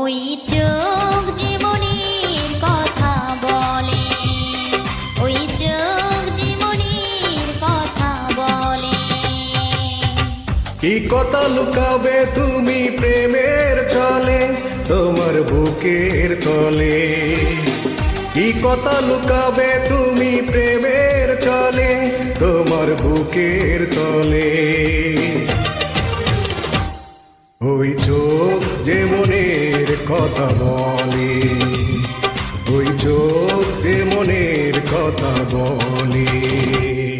ওই কথা বলে। ওই কথা বলে। কি কথা লুকাবে তুমি প্রেমের চলে তোমার বুকের তলে? কি কথা লুকাবে তুমি প্রেমের চলে তোমার বুকের তলে? ওই চোখ যে মনের কথা বলে ওই চোখ যে মনের কথা বলে।